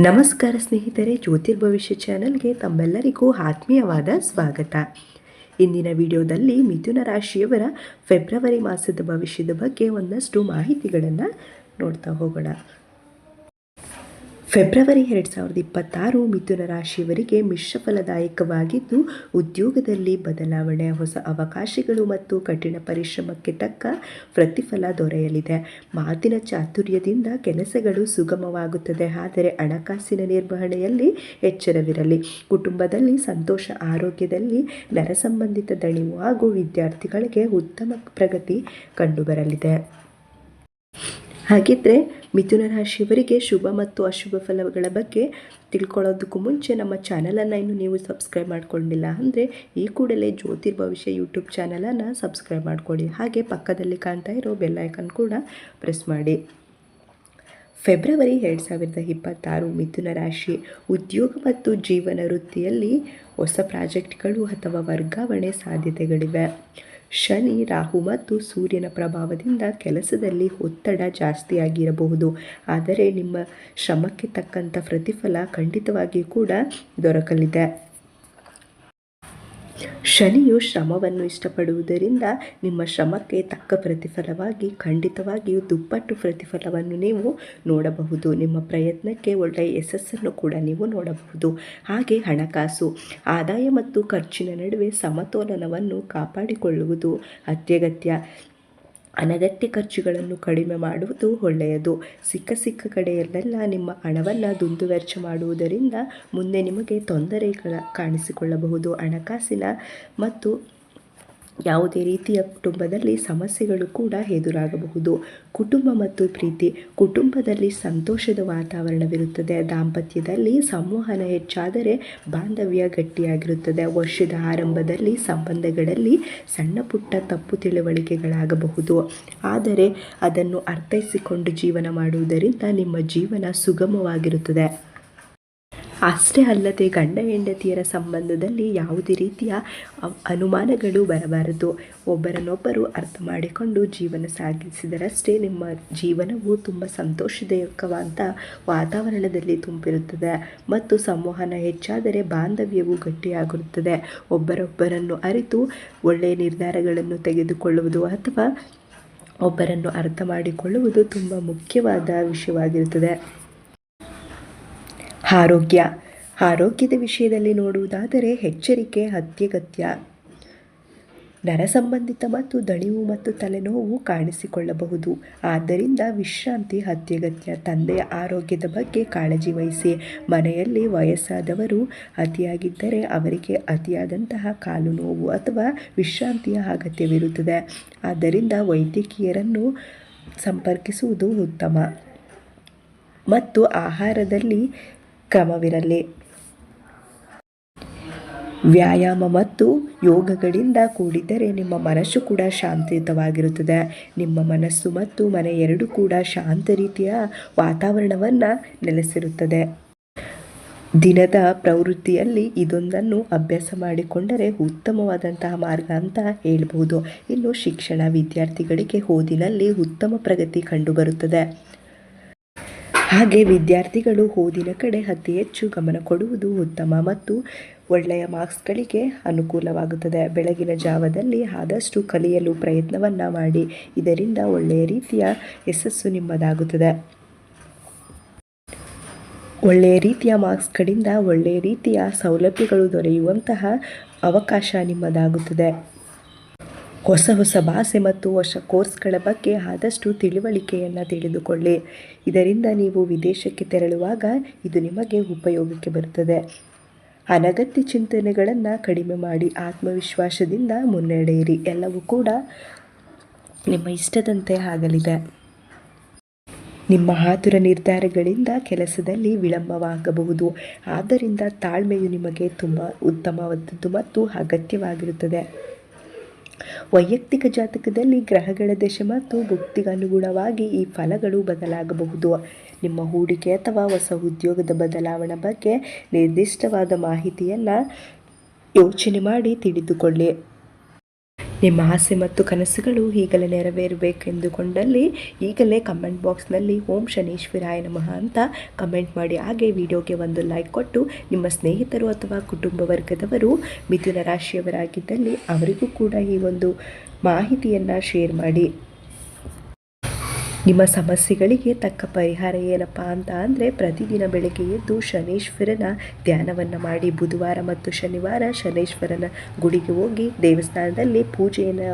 ನಮಸ್ಕಾರ ಸ್ನೇಹಿತರೆ ಜ್ಯೋತಿರ್ಭವಿಷ್ಯ ಚಾನಲ್ಗೆ ತಮ್ಮೆಲ್ಲರಿಗೂ ಆತ್ಮೀಯವಾದ ಸ್ವಾಗತ. ಇಂದಿನ ವಿಡಿಯೋದಲ್ಲಿ ಮಿಥುನ ರಾಶಿಯವರ ಫೆಬ್ರವರಿ ಮಾಸದ ಭವಿಷ್ಯದ ಬಗ್ಗೆ ಒಂದಷ್ಟು ಮಾಹಿತಿಗಳನ್ನು ನೋಡ್ತಾ ಹೋಗೋಣ. ಫೆಬ್ರವರಿ ಎರಡು ಸಾವಿರದ ಇಪ್ಪತ್ತಾರು ಮಿಥುನ ರಾಶಿಯವರಿಗೆ ಮಿಶ್ರ ಫಲದಾಯಕವಾಗಿದ್ದು ಉದ್ಯೋಗದಲ್ಲಿ ಬದಲಾವಣೆ, ಹೊಸ ಅವಕಾಶಗಳು ಮತ್ತು ಕಠಿಣ ಪರಿಶ್ರಮಕ್ಕೆ ತಕ್ಕ ಪ್ರತಿಫಲ ದೊರೆಯಲಿದೆ. ಮಾತಿನ ಚಾತುರ್ಯದಿಂದ ಕೆಲಸಗಳು ಸುಗಮವಾಗುತ್ತದೆ, ಆದರೆ ಹಣಕಾಸಿನ ನಿರ್ವಹಣೆಯಲ್ಲಿ ಎಚ್ಚರವಿರಲಿ. ಕುಟುಂಬದಲ್ಲಿ ಸಂತೋಷ, ಆರೋಗ್ಯದಲ್ಲಿ ನರ ಸಂಬಂಧಿತ ದಣಿವು ಹಾಗೂ ವಿದ್ಯಾರ್ಥಿಗಳಿಗೆ ಉತ್ತಮ ಪ್ರಗತಿ ಕಂಡುಬರಲಿದೆ. ಹಾಗಿದ್ರೆ ಮಿಥುನ ರಾಶಿಯವರಿಗೆ ಶುಭ ಮತ್ತು ಅಶುಭ ಫಲಗಳ ಬಗ್ಗೆ ತಿಳ್ಕೊಳ್ಳೋದಕ್ಕೂ ಮುಂಚೆ ನಮ್ಮ ಚಾನಲನ್ನು ಇನ್ನು ನೀವು ಸಬ್ಸ್ಕ್ರೈಬ್ ಮಾಡ್ಕೊಂಡಿಲ್ಲ ಅಂದರೆ ಈ ಕೂಡಲೇ ಜ್ಯೋತಿರ್ಭವಿಷ್ಯ ಯೂಟ್ಯೂಬ್ ಚಾನಲನ್ನು ಸಬ್ಸ್ಕ್ರೈಬ್ ಮಾಡ್ಕೊಳ್ಳಿ. ಹಾಗೆ ಪಕ್ಕದಲ್ಲಿ ಕಾಣ್ತಾ ಇರೋ ಬೆಲ್ಲೈಕನ್ ಕೂಡ ಪ್ರೆಸ್ ಮಾಡಿ. ಫೆಬ್ರವರಿ ಎರಡು ಸಾವಿರದ ಇಪ್ಪತ್ತಾರು ಮಿಥುನ ರಾಶಿ, ಉದ್ಯೋಗ ಮತ್ತು ಜೀವನ ವೃತ್ತಿಯಲ್ಲಿ ಹೊಸ ಪ್ರಾಜೆಕ್ಟ್ಗಳು ಅಥವಾ ವರ್ಗಾವಣೆ ಸಾಧ್ಯತೆಗಳಿವೆ. ಶನಿ, ರಾಹು ಮತ್ತು ಸೂರ್ಯನ ಪ್ರಭಾವದಿಂದ ಕೆಲಸದಲ್ಲಿ ಒತ್ತಡ ಜಾಸ್ತಿಯಾಗಿರಬಹುದು. ಆದರೆ ನಿಮ್ಮ ಶ್ರಮಕ್ಕೆ ತಕ್ಕಂಥ ಪ್ರತಿಫಲ ಖಂಡಿತವಾಗಿಯೂ ಕೂಡ ದೊರಕಲಿದೆ. ಶನಿಯು ಶ್ರಮವನ್ನು ಇಷ್ಟಪಡುವುದರಿಂದ ನಿಮ್ಮ ಶ್ರಮಕ್ಕೆ ತಕ್ಕ ಪ್ರತಿಫಲವಾಗಿ, ಖಂಡಿತವಾಗಿಯೂ ದುಪ್ಪಟ್ಟು ಪ್ರತಿಫಲವನ್ನು ನೀವು ನೋಡಬಹುದು. ನಿಮ್ಮ ಪ್ರಯತ್ನಕ್ಕೆ ಒಳ್ಳೆಯ ಯಶಸ್ಸನ್ನು ಕೂಡ ನೀವು ನೋಡಬಹುದು. ಹಾಗೆ ಹಣಕಾಸು, ಆದಾಯ ಮತ್ತು ಖರ್ಚಿನ ನಡುವೆ ಸಮತೋಲನವನ್ನು ಕಾಪಾಡಿಕೊಳ್ಳುವುದು ಅತ್ಯಗತ್ಯ. ಅನಗತ್ಯ ಖರ್ಚುಗಳನ್ನು ಕಡಿಮೆ ಮಾಡುವುದು ಒಳ್ಳೆಯದು. ಸಿಕ್ಕ ಸಿಕ್ಕ ಕಡೆಯಲ್ಲೆಲ್ಲ ನಿಮ್ಮ ಹಣವನ್ನು ದುಂದುವೆಚ್ಚ ಮಾಡುವುದರಿಂದ ಮುಂದೆ ನಿಮಗೆ ತೊಂದರೆಗಳ ಕಾಣಿಸಿಕೊಳ್ಳಬಹುದು. ಹಣಕಾಸಿನ ಮತ್ತು ಯಾವುದೇ ರೀತಿಯ ಕುಟುಂಬದಲ್ಲಿ ಸಮಸ್ಯೆಗಳು ಕೂಡ ಎದುರಾಗಬಹುದು. ಕುಟುಂಬ ಮತ್ತು ಪ್ರೀತಿ, ಕುಟುಂಬದಲ್ಲಿ ಸಂತೋಷದ ವಾತಾವರಣವಿರುತ್ತದೆ. ದಾಂಪತ್ಯದಲ್ಲಿ ಸಂವಹನ ಹೆಚ್ಚಾದರೆ ಬಾಂಧವ್ಯ ಗಟ್ಟಿಯಾಗಿರುತ್ತದೆ. ವರ್ಷದ ಆರಂಭದಲ್ಲಿ ಸಂಬಂಧಗಳಲ್ಲಿ ಸಣ್ಣ ಪುಟ್ಟ ತಪ್ಪು ತಿಳುವಳಿಕೆಗಳಾಗಬಹುದು. ಆದರೆ ಅದನ್ನು ಅರ್ಥೈಸಿಕೊಂಡು ಜೀವನ ಮಾಡುವುದರಿಂದ ನಿಮ್ಮ ಜೀವನ ಸುಗಮವಾಗಿರುತ್ತದೆ. ಅಷ್ಟೇ ಅಲ್ಲದೆ ಗಂಡ ಹೆಂಡತಿಯರ ಸಂಬಂಧದಲ್ಲಿ ಯಾವುದೇ ರೀತಿಯ ಅನುಮಾನಗಳು ಬರಬಾರದು. ಒಬ್ಬರನ್ನೊಬ್ಬರು ಅರ್ಥ ಮಾಡಿಕೊಂಡು ಜೀವನ ಸಾಗಿಸಿದರಷ್ಟೇ ನಿಮ್ಮ ಜೀವನವು ತುಂಬ ಸಂತೋಷದಾಯಕವಾದ ವಾತಾವರಣದಲ್ಲಿ ತುಂಬಿರುತ್ತದೆ ಮತ್ತು ಸಂವಹನ ಹೆಚ್ಚಾದರೆ ಬಾಂಧವ್ಯವು ಗಟ್ಟಿಯಾಗಿರುತ್ತದೆ. ಒಬ್ಬರೊಬ್ಬರನ್ನು ಅರಿತು ಒಳ್ಳೆಯ ನಿರ್ಧಾರಗಳನ್ನು ತೆಗೆದುಕೊಳ್ಳುವುದು ಅಥವಾ ಒಬ್ಬರನ್ನು ಅರ್ಥ ಮಾಡಿಕೊಳ್ಳುವುದು ತುಂಬ ಮುಖ್ಯವಾದ ವಿಷಯವಾಗಿರುತ್ತದೆ. ಆರೋಗ್ಯ. ಆರೋಗ್ಯದ ವಿಷಯದಲ್ಲಿ ನೋಡುವುದಾದರೆ ಎಚ್ಚರಿಕೆ, ಅತ್ಯಗತ್ಯ ನರ ಸಂಬಂಧಿತ ಮತ್ತು ದಣಿವು ಮತ್ತು ತಲೆನೋವು ಕಾಣಿಸಿಕೊಳ್ಳಬಹುದು. ಆದ್ದರಿಂದ ವಿಶ್ರಾಂತಿ, ಅತ್ಯಗತ್ಯ, ತಂದೆಯ ಆರೋಗ್ಯದ ಬಗ್ಗೆ ಕಾಳಜಿ ವಹಿಸಿ. ಮನೆಯಲ್ಲಿ ವಯಸ್ಸಾದವರು ಅತಿಯಾಗಿದ್ದರೆ ಅವರಿಗೆ ಅತಿಯಾದಂತಹ ಕಾಲು ನೋವು ಅಥವಾ ವಿಶ್ರಾಂತಿಯ ಅಗತ್ಯವಿರುತ್ತದೆ. ಆದ್ದರಿಂದ ವೈದ್ಯಕೀಯರನ್ನು ಸಂಪರ್ಕಿಸುವುದು ಉತ್ತಮ. ಮತ್ತು ಆಹಾರದಲ್ಲಿ ಕ್ರಮವಿರಲಿ. ವ್ಯಾಯಾಮ ಮತ್ತು ಯೋಗಗಳಿಂದ ಕೂಡಿದ್ದರೆ ನಿಮ್ಮ ಮನಸ್ಸು ಕೂಡ ಶಾಂತಿಯುತವಾಗಿರುತ್ತದೆ. ನಿಮ್ಮ ಮನಸ್ಸು ಮತ್ತು ಮನೆ ಎರಡು ಕೂಡ ಶಾಂತ ರೀತಿಯ ವಾತಾವರಣವನ್ನು ನೆಲೆಸಿರುತ್ತದೆ. ದಿನದ ಪ್ರವೃತ್ತಿಯಲ್ಲಿ ಇದೊಂದನ್ನು ಅಭ್ಯಾಸ ಮಾಡಿಕೊಂಡರೆ ಉತ್ತಮವಾದಂತಹ ಮಾರ್ಗ ಅಂತ ಹೇಳ್ಬೋದು ಇನ್ನು ಶಿಕ್ಷಣ ವಿದ್ಯಾರ್ಥಿಗಳಿಗೆ ಓದಿನಲ್ಲಿ ಉತ್ತಮ ಪ್ರಗತಿ ಕಂಡುಬರುತ್ತದೆ. ಹಾಗೆ ವಿದ್ಯಾರ್ಥಿಗಳು ಓದಿನ ಕಡೆ ಅತಿ ಹೆಚ್ಚು ಗಮನ ಕೊಡುವುದು ಉತ್ತಮ ಮತ್ತು ಒಳ್ಳೆಯ ಮಾರ್ಕ್ಸ್ಗಳಿಗೆ ಅನುಕೂಲವಾಗುತ್ತದೆ. ಬೆಳಗಿನ ಜಾವದಲ್ಲಿ ಆದಷ್ಟು ಕಲಿಯಲು ಪ್ರಯತ್ನವನ್ನು ಮಾಡಿ. ಇದರಿಂದ ಒಳ್ಳೆಯ ರೀತಿಯ ಯಶಸ್ಸು ನಿಮ್ಮದಾಗುತ್ತದೆ. ಒಳ್ಳೆಯ ರೀತಿಯ ಮಾರ್ಕ್ಸ್ಗಳಿಂದ ಒಳ್ಳೆಯ ರೀತಿಯ ಸೌಲಭ್ಯಗಳು ದೊರೆಯುವಂತಹ ಅವಕಾಶ ನಿಮ್ಮದಾಗುತ್ತದೆ. ಹೊಸ ಹೊಸ ಭಾಷೆ ಮತ್ತು ಹೊಸ ಕೋರ್ಸ್ಗಳ ಬಗ್ಗೆ ಆದಷ್ಟು ತಿಳುವಳಿಕೆಯನ್ನು ತಿಳಿದುಕೊಳ್ಳಿ. ಇದರಿಂದ ನೀವು ವಿದೇಶಕ್ಕೆ ತೆರಳುವಾಗ ಇದು ನಿಮಗೆ ಉಪಯೋಗಕ್ಕೆ ಬರುತ್ತದೆ. ಅನಗತ್ಯ ಚಿಂತನೆಗಳನ್ನು ಕಡಿಮೆ ಮಾಡಿ ಆತ್ಮವಿಶ್ವಾಸದಿಂದ ಮುನ್ನಡೆಯಿರಿ. ಎಲ್ಲವೂ ಕೂಡ ನಿಮ್ಮ ಇಷ್ಟದಂತೆ ಆಗಲಿದೆ. ನಿಮ್ಮ ಆತುರ ನಿರ್ಧಾರಗಳಿಂದ ಕೆಲಸದಲ್ಲಿ ವಿಳಂಬವಾಗಬಹುದು. ಆದ್ದರಿಂದ ತಾಳ್ಮೆಯು ನಿಮಗೆ ತುಂಬ ಉತ್ತಮವಾದದ್ದು ಮತ್ತು ಅಗತ್ಯವಾಗಿರುತ್ತದೆ. ವೈಯಕ್ತಿಕ ಜಾತಕದಲ್ಲಿ ಗ್ರಹಗಳ ದಶ ಮತ್ತು ಅನುಗುಣವಾಗಿ ಈ ಫಲಗಳು ಬದಲಾಗಬಹುದು. ನಿಮ್ಮ ಹೂಡಿಕೆ ಅಥವಾ ಹೊಸ ಉದ್ಯೋಗದ ಬದಲಾವಣೆ ಬಗ್ಗೆ ನಿರ್ದಿಷ್ಟವಾದ ಮಾಹಿತಿಯನ್ನು ಯೋಚನೆ ಮಾಡಿ ತಿಳಿದುಕೊಳ್ಳಿ. ನಿಮ್ಮ ಆಸೆ ಮತ್ತು ಕನಸುಗಳು ಈಗಲೇ ನೆರವೇರಬೇಕೆಂದುಕೊಂಡಲ್ಲಿ ಈಗಲೇ ಕಮೆಂಟ್ ಬಾಕ್ಸ್ನಲ್ಲಿ ಓಂ ಶನೀಶ್ವರಾಯ ನಮಃ ಅಂತ ಕಮೆಂಟ್ ಮಾಡಿ ಹಾಗೆ ವಿಡಿಯೋಗೆ ಒಂದು ಲೈಕ್ ಕೊಟ್ಟು ನಿಮ್ಮ ಸ್ನೇಹಿತರು ಅಥವಾ ಕುಟುಂಬ ವರ್ಗದವರು ಮಿಥುನ ರಾಶಿಯವರಾಗಿದ್ದಲ್ಲಿ ಅವರಿಗೂ ಕೂಡ ಈ ಒಂದು ಮಾಹಿತಿಯನ್ನು ಶೇರ್ ಮಾಡಿ. ನಿಮ್ಮ ಸಮಸ್ಯೆಗಳಿಗೆ ತಕ್ಕ ಪರಿಹಾರ ಏನಪ್ಪ ಅಂತ ಅಂದರೆ ಪ್ರತಿದಿನ ಬೆಳಗ್ಗೆ ಎದ್ದು ಶನೇಶ್ವರನ ಧ್ಯಾನವನ್ನು ಮಾಡಿ ಬುಧವಾರ ಮತ್ತು ಶನಿವಾರ ಶನೇಶ್ವರನ ಗುಡಿಗೆ ಹೋಗಿ ದೇವಸ್ಥಾನದಲ್ಲಿ ಪೂಜೆಯನ್ನು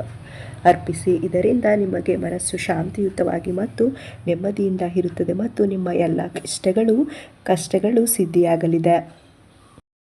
ಅರ್ಪಿಸಿ. ಇದರಿಂದ ನಿಮಗೆ ಮನಸ್ಸು ಶಾಂತಿಯುತವಾಗಿ ಮತ್ತು ನೆಮ್ಮದಿಯಿಂದ ಇರುತ್ತದೆ ಮತ್ತು ನಿಮ್ಮ ಎಲ್ಲ ಕಷ್ಟಗಳು ಕಷ್ಟಗಳು ಸಿದ್ಧಿಯಾಗಲಿದೆ.